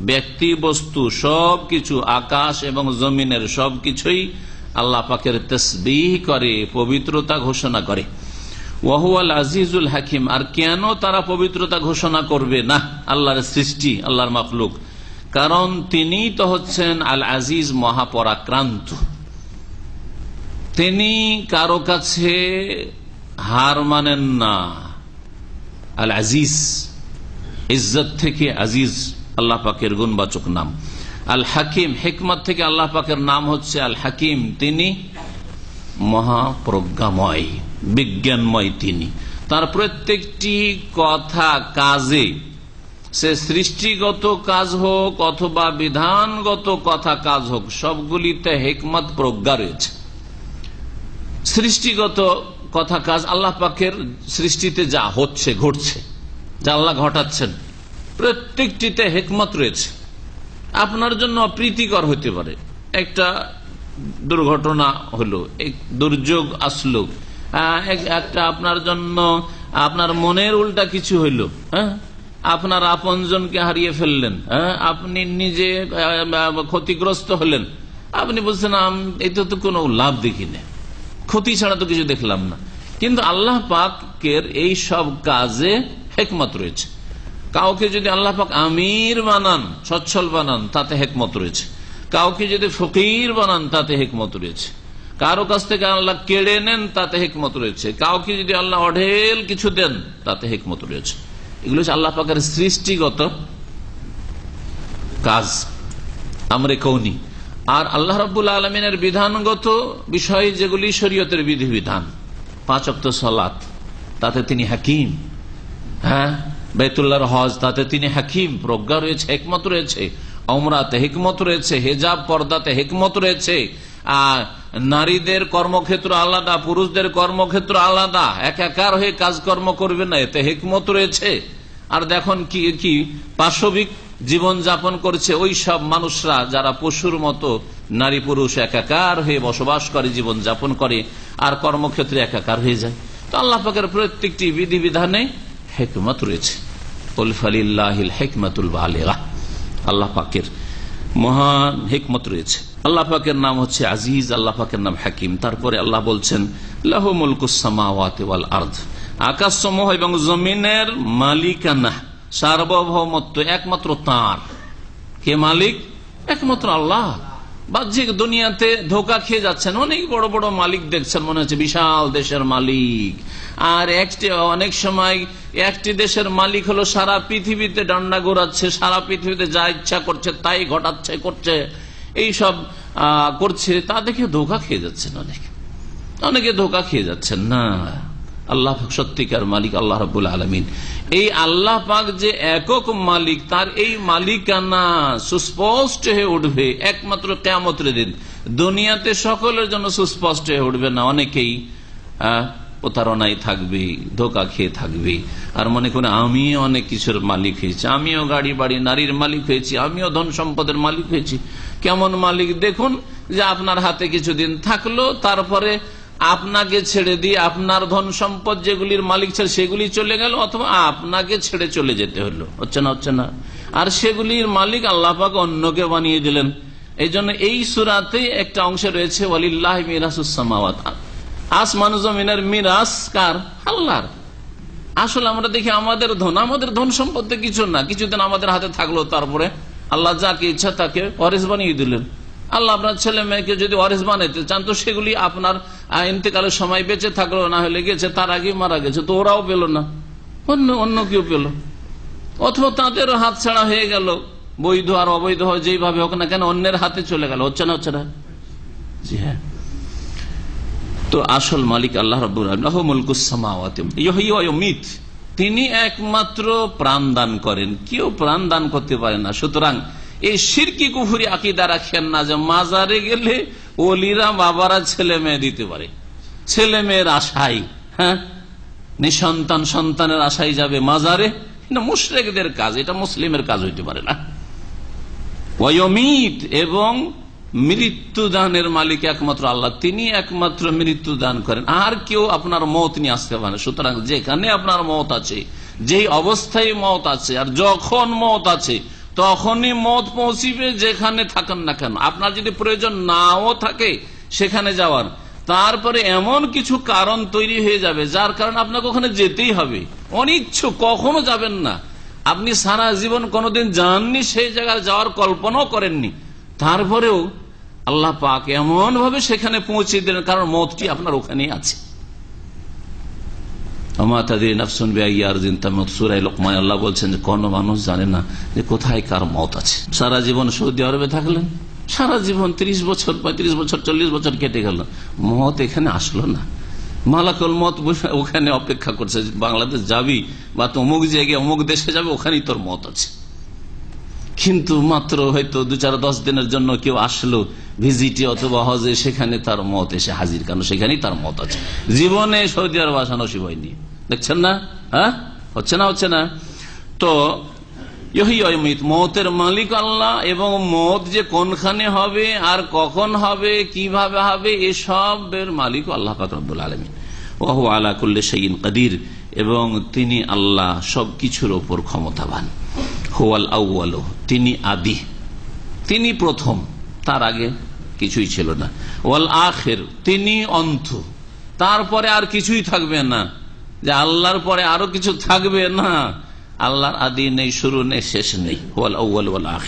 ব্যক্তি বস্তু সব কিছু আকাশ এবং জমিনের সব কিছুই আল্লাহ পাকের তসবিহ করে, পবিত্রতা ঘোষণা করে। ওয়াহুয়াল আজিজুল হাকিম, আর কেন তারা পবিত্রতা ঘোষণা করবে? না, আল্লাহর সৃষ্টি, আল্লাহর মাফলুক কারণ তিনি তো হচ্ছেন আল আজিজ মহাপরাক্রান্ত। তিনি কারও কাছে হার মানেন না। আল আজিজ, ইজ্জত থেকে আজিজ। আল্লাহ পাকের গুণবাচক নাম। আল হাকিম, হেকমত থেকে আল্লাহ পাকের নাম হচ্ছে আল হাকিম। তিনি মহাপ্রজ্ঞাময়, বিজ্ঞানময় তিনি। তার প্রত্যেকটি কথা, কাজে, সে সৃষ্টিগত কাজ হোক অথবা বিধানগত কথা কাজ হোক, সবগুলিতে হেকমত, প্রজ্ঞা রয়েছে। সৃষ্টিগত কথা কাজ আল্লাহ পাকের সৃষ্টিতে যা হচ্ছে, ঘটছে, যা আল্লাহ ঘটাচ্ছেন। প্রত্যেকটিতে হেকমত রয়েছে। আপনার জন্য অপ্রীতিকর হতে পারে। একটা দুর্ঘটনা হলো, এক দুর্যোগ আসলো একটা আপনার জন্য, আপনার মনের উল্টা কিছু হইল হ্যাঁ? আপনার আপনজনকে হারিয়ে ফেললেন হ্যাঁ? আপনি নিজে ক্ষতিগ্রস্ত হলেন। আপনি বলছেন এতে তো কোনো লাভ দেখি না। ক্ষতি ছাড়া তো কিছু দেখলাম না। কিন্তু আল্লাহ পাকের এই সব কাজে হেকমত রয়েছে। কাউকে যদি আল্লাহ পাক আমির বানান, সচ্ছল বানান, তাতে হেকমত রয়েছে। কাউকে যদি ফকির বানান, তাতে হেকমত রয়েছে। কারও কাছ থেকে আল্লাহ কেড়ে নেন, তাতে হেকমত রয়েছে। কাউকে যদি আল্লাহ অঢেল কিছু দেন, তাতে হেকমত রয়েছে। এগুলো হচ্ছে আল্লাহ পাকের সৃষ্টিগত কাজ। আমরে কৌনি। আর আল্লাহ রবুল আলমিনের বিধানগত বিষয় যেগুলি শরীয়তের বিধিবিধান, পাঁচ অক্ত সলাত, তাতে তিনি হাকিম। হ্যাঁ? বেতুল্লাহর হজ, তাতে তিনি হাকিম, প্রজ্ঞা রয়েছে, হেকমত রয়েছে, অমরাতে হেকমত রয়েছে, হেজাব পর্দাতে হেকমত রয়েছে, আর নারীদের কর্মক্ষেত্র আলাদা, পুরুষদের কর্মক্ষেত্র আলাদা একাকার হয়ে কাজকর্ম করবে না, এতে হেকমত রয়েছে। আর দেখুন কি কি পাশবিক জীবন যাপন করছে ওই সব মানুষরা যারা পশুর মতো নারী পুরুষ একাকার হয়ে বসবাস করে, জীবন যাপন করে, আর কর্মক্ষেত্রে একাকার হয়ে যায়। তো আল্লাহ পাকের প্রত্যেকটি বিধিবিধানে হেকমত রয়েছে। আল্লাহ পাকের মহান হেকমত রয়েছে। আল্লাহ পাকের নাম হচ্ছে আজিজ, আল্লাহ পাকের নাম হাকিম। তারপরে আল্লাহ বলছেন লাহুমুলকুসামাওয়াল আর্ধ আকাশ সমূহ এবং জমিনের মালিকানা সার্বভৌমত্ব একমাত্র তার। কে মালিক? একমাত্র আল্লাহ। বাহ্যিক দুনিয়াতে ধোকা খেয়ে যাচ্ছেন। অনেক বড় বড় মালিক দেখছেন, মনে হচ্ছে বিশাল দেশের মালিক। আর একটি, অনেক সময় একটি দেশের মালিক হলো সারা পৃথিবীতে ডান্ডা ঘোরাচ্ছে, সারা পৃথিবীতে যা ইচ্ছা করছে তাই ঘটাচ্ছে, করছে। এই সব করছে। তা দেখে ধোকা খেয়ে যাচ্ছেন অনেক। অনেকে ধোকা খেয়ে যাচ্ছেন, না। আল্লাহ সত্যিকার মালিক, আল্লাহ রবুল আলমিন। এই আল্লাহ পাক যে একক মালিক, তার এই মালিকানা সুস্পষ্ট হয়ে উঠবে একমাত্র কেমতের দিন। দুনিয়াতে সকলের জন্য সুস্পষ্ট হয়ে উঠবে না, অনেকেই প্রতারণায় থাকবে, ধোকা খেয়ে থাকবে। আর মনে করে আমি অনেক কিছুর মালিক হয়েছি, আমিও গাড়ি বাড়ি, নারীর মালিক হয়েছি, আমিও ধন সম্পদের মালিক হয়েছি। কেমন মালিক? দেখুন যে আপনার হাতে কিছুদিন থাকল, তারপরে আপনাকে ছেড়ে দিয়ে আপনার ধন সম্পদ যেগুলির মালিক ছিল সেগুলি চলে গেল অথবা আপনাকে ছেড়ে চলে যেতে হলো। হচ্ছে না হচ্ছে না। আর সেগুলির মালিক আল্লাপাক অন্যকে বানিয়ে দিলেন। এই জন্য এই সুরাতে একটা অংশ রয়েছে, ওয়ালিল্লাহ মিরাসুসামাওয়াত আসমান জমিনের মিরাস কার? আল্লাহর। আসলে আমরা দেখি আমাদের ধন আমাদের ধন সম্পদ কিছু না। কিছুদিন আমাদের হাতে থাকল, তারপরে আল্লাহ যাকে ইচ্ছা তাকে অরেস বানিয়ে দিলেন। আল্লাহ আপনার ছেলে মেয়েকে যদি অরেস বানাইতে চান, তো সেগুলি আপনার ইন্তেকালের সময় বেঁচে থাকল, না হলে গেছে, তার আগে মারা গেছে, তো ওরাও পেল না। অন্য অন্য কেউ পেল। অথবা তাদেরও হাত ছাড়া হয়ে গেল, বৈধ আর অবৈধ হয়, যেইভাবে হোক না কেন, অন্যের হাতে চলে গেল। হচ্ছে না হচ্ছে না? জি হ্যাঁ। তো আসল মালিক আল্লাহ রবুল্লাহমিত তিনি একমাত্র প্রাণ দান করেন। কেউ প্রাণ দান করতে পারে না। সুতরাং এই সিরকি কুফুরি আকিদা রাখেন না যে মাজারে গেলে ওলিরা বাবারা ছেলে মেয়ে দিতে পারে। ছেলে মেয়ের আশাই হ্যাঁ? নিঃসন্তান সন্তানের আশাই যাবে মাজারে। মুশ্রেকদের কাজ, এটা মুসলিমের কাজ হইতে পারে না। ওয়মিত এবং মৃত্যু দানের মালিক একমাত্র আল্লাহ, তিনি একমাত্র মৃত্যু দান করেন। আর কেউ আপনার মত নিয়ে আসতে পারে সুতরাং যেখানে আপনার মত আছে, যেই অবস্থায় মত আছে, আর যখন মত আছে তখনই মত পৌঁছিবে যেখানে থাকেন না কেন। আপনার যদি প্রয়োজন নাও থাকে সেখানে যাওয়ার। তারপরে এমন কিছু কারণ তৈরি হয়ে যাবে, যার কারণে আপনাকে ওখানে যেতেই হবে। অনিচ্ছুক, কখনো যাবেন না। আপনি সারা জীবন কোনোদিন যাননি, সেই জায়গায় যাওয়ার কল্পনাও করেননি। তারপরেও আল্লাহ পাক এমন ভাবে সেখানে পৌঁছে দিলেন, কারণ মতটি আপনার ওখানেই আছে। আল্লাহ বলছেন যে কোন মানুষ জানে না যে কোথায় কার মত আছে। সারা জীবন সৌদি আরবে থাকলেন, সারা জীবন ৩০ বছর, পঁয়ত্রিশ বছর, চল্লিশ বছর কেটে গেল। মত এখানে আসলো না। মালাকল মত ওখানে অপেক্ষা করছে বাংলাদেশ যাবি বা অমুক জায়গায়, অমুক দেশে যাবে, ওখানেই তোর মত আছে। কিন্তু মাত্র হয়তো দু চার দশ দিনের জন্য কেউ আসলো ভিজিটে অথবা হজে, সেখানে তার মত এসে হাজির কেন সেখানেই তার মত আছে। জীবনে সৌদি আরব আসা নসিব হয়নি। দেখছেন না? হ্যাঁ? হচ্ছে না হচ্ছে না? তো মতের মালিক আল্লাহ এবং মত যে কোনখানে হবে আর কখন হবে, কীভাবে হবে, এসবের মালিক আল্লাহ আলমিন। ওহু আলা করলে সেইন কাদির, এবং তিনি আল্লাহ সবকিছুর ওপর ক্ষমতাবান। হোয়াল আউ্ল তিনি আদি। তিনি প্রথম, তার আগে কিছুই ছিল না। ওয়াল আখের, তিনি অন্ত। তারপরে আর কিছুই থাকবে না। যে আল্লাহর পরে আরও কিছু থাকবে? না। আল্লাহর আদি নেই শুরু নেই শেষ নেই।